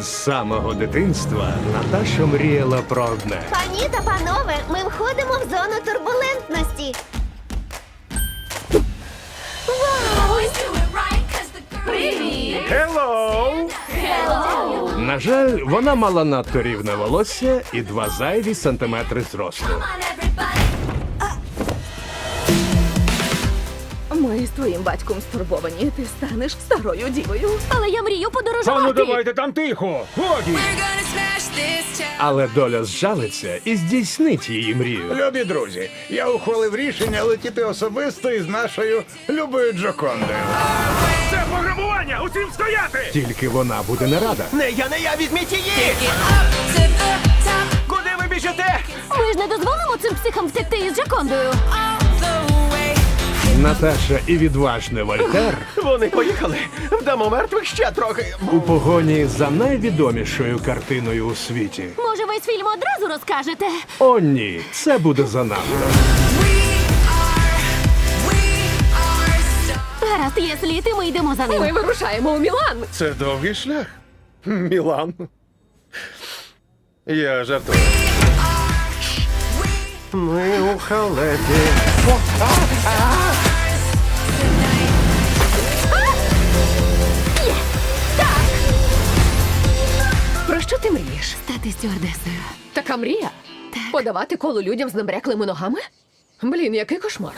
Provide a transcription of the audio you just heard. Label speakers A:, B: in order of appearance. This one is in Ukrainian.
A: З самого дитинства Наташа мріяла про одне.
B: Пані та панове, ми входимо в зону турбулентності.
A: Hello! На жаль, вона мала надто рівне волосся і два зайві сантиметри зросту.
C: Твоїм батьком стурбовані. Ти станеш старою дівою.
B: Але я мрію
D: Та ну давайте там тихо! Годі!
A: Але доля зжалиться і здійснить її мрію.
E: Любі друзі, я ухвалив рішення летіти особисто із нашою любою Джокондою.
D: Це пограбування! Усім стояти!
A: Тільки вона буде не рада.
F: Не я, не я, візьміть її! Куди ви біжите?
B: Ми ж не дозволимо цим психам втекти із Джакондою.
A: Наташа і відважний Вольтер
F: Вони поїхали. Вдамо мертвих ще трохи.
A: у погоні за найвідомішою картиною у світі.
B: Може, весь фільм одразу розкажете?
A: О, ні, це буде занадто.
B: Гаразд, є слід, і ми йдемо за ним.
C: Ми вирушаємо у Мілан.
E: Це довгий шлях. Мілан. Я жартую.
F: Ми у халепі.
C: Що ти мрієш?
B: Стати стюардесою.
C: Така мрія? Подавати коло людям з набряклими ногами? Блін, який кошмар.